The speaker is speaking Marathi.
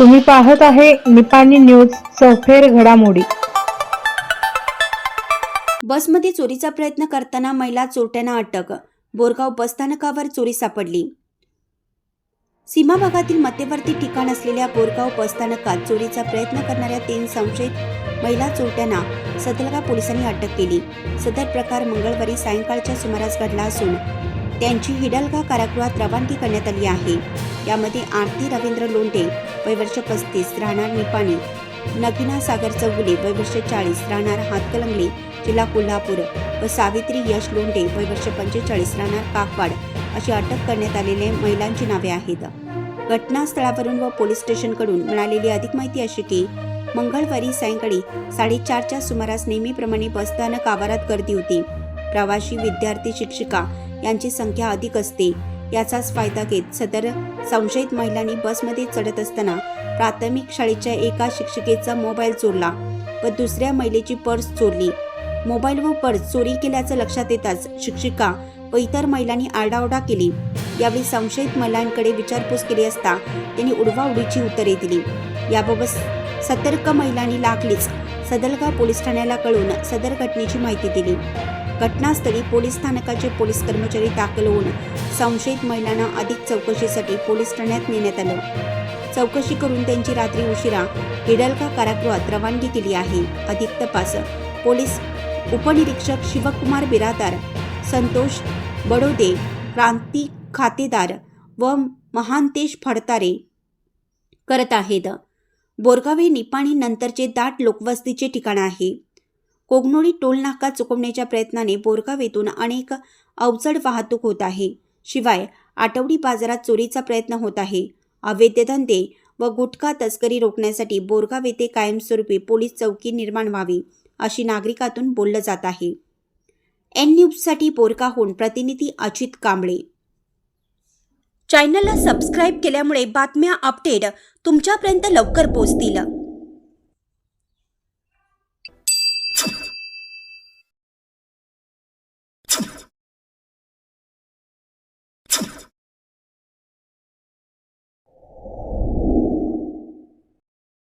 तुम्ही पाहत आहे निपाणी न्यूज सफेर घडामोडी. बसमध्ये चोरीचा प्रयत्न करताना महिला चोरट्यांना अटक बोरगाव बसस्थानकावर चोरी सापडली. सीमा भागातील मध्यवर्ती ठिकाण असलेल्या बोरगाव बसस्थानकात चोरीचा प्रयत्न करणाऱ्या तीन संशयित महिला चोरट्यांना सदलगा पोलिसांनी अटक केली. सदर प्रकार मंगळवारी सायंकाळच्या सुमारास घडला असून त्यांची हिडलगा कारागृहात रवानगी करण्यात आली आहे. यामध्ये आरती रवींद्र लोंढे वयवर्ष पस्तीस राहणार निपाणी नगिना सागर चौगुले वयवर्ष चाळीस राहणार हातकलंगले जिल्हा कोल्हापूर व सावित्री यश लोंढे वयवर्ष पंचेचाळीस राहणार काकवाड अशी अटक करण्यात आलेल्या महिलांची नावे आहेत. घटनास्थळावरून व पोलीस स्टेशनकडून मिळालेली अधिक माहिती अशी की मंगळवारी सायंकाळी साडेचारच्या सुमारास नेहमीप्रमाणे बसस्थानक आवारात गर्दी होती. प्रवासी विद्यार्थी शिक्षिका यांची संख्या अधिक असते. याचाच फायदा घेत सदर संशयित महिलांनी बसमध्ये चढत असताना प्राथमिक शाळेच्या एका शिक्षिकेचा मोबाईल चोरला व दुसऱ्या महिलेची पर्स चोरली. मोबाईल व पर्स चोरी केल्याचं लक्षात येताच शिक्षिका व इतर महिलांनी आरडाओरडा केली. यावेळी संशयित महिलांकडे विचारपूस केली असता त्यांनी उडवाउडीची उत्तरे दिली. याबाबत सतर्क महिलांनी लागलीच सदलगा पोलीस ठाण्याला कळून सदर घटनेची माहिती दिली. घटनास्थळी पोलीस स्थानकाचे पोलीस कर्मचारी दाखल होऊन संशयित महिलांना अधिक चौकशीसाठी पोलीस ठाण्यात नेण्यात आलं. चौकशी करून त्यांची रात्री उशिरा हिडलका कारागृहात रवानगी केली आहे. अधिक तपास. पोलीस उपनिरीक्षक शिवकुमार बिरादार संतोष बडोदे क्रांती खातेदार व महांतेश फडतारे करत आहेत. बोरगाव हे निपाणी नंतरचे दाट लोकवस्तीचे ठिकाण आहे. कोगनोळी टोल नाका चुकवण्याच्या प्रयत्नाने बोरगाव येथून अनेक अवजड वाहतूक होत आहे. शिवाय आठवडी बाजारात चोरीचा प्रयत्न होत आहे. अवैध धंदे व गुटखा तस्करी रोखण्यासाठी बोरगाव येथे कायमस्वरूपी पोलीस चौकी निर्माण व्हावी अशी नागरिकातून बोललं जात आहे. एन न्यूजसाठी बोरगाहून प्रतिनिधी अजित कांबळे. चॅनलला सबस्क्राईब केल्यामुळे बातम्या अपडेट तुमच्यापर्यंत लवकर पोहोचतील.